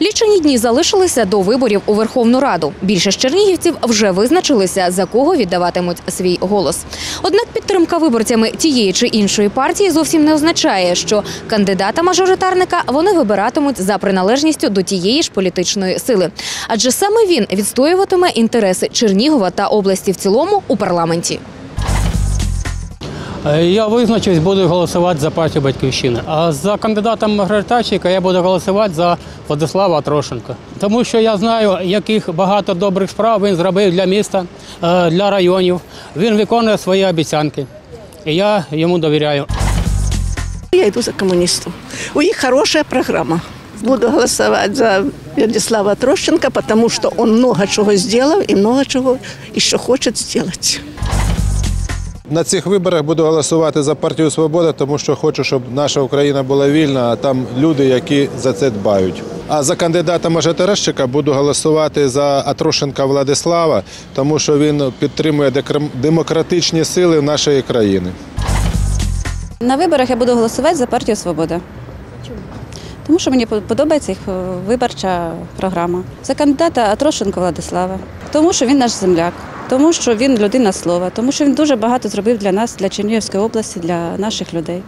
Лічені дні залишилися до виборів у Верховну Раду. Більшість чернігівців вже визначилися, за кого віддаватимуть свій голос. Однак підтримка виборцями тієї чи іншої партії зовсім не означає, що кандидата-мажоритарника вони вибиратимуть за приналежністю до тієї ж політичної сили. Адже саме він відстоюватиме інтереси Чернігова та області в цілому у парламенті. Е, Я визначусь, буду голосувати за партію Батьківщина. А за кандидата мажоритарщика я буду голосувати за Владислава Трошенка. Тому що я знаю, яких багато добрих справ він зробив для міста, е, для районів. Він виконує свої обіцянки. І я йому довіряю. Я иду за коммунистов. У них хорошая программа. Буду голосовать за Владислава Трощенко, потому что он много чего сделал и много чего еще хочет сделать. На цих виборах буду голосувати за партію Свобода, тому що хочу, щоб наша Україна була вільна, а там люди, які за це дбають. А за кандидата мажоритарщика буду голосувати за Атрошенка Владислава, тому що він підтримує демократичні сили нашої країни. На виборах я буду голосувати за партію Свобода. Чому? Тому що мені подобається їх е, виборча програма. За кандидата Атрошенко Владислава. Тому що він наш земляк, тому що він людина слова, тому що він дуже багато зробив для нас, для Чернігівської області, для наших людей.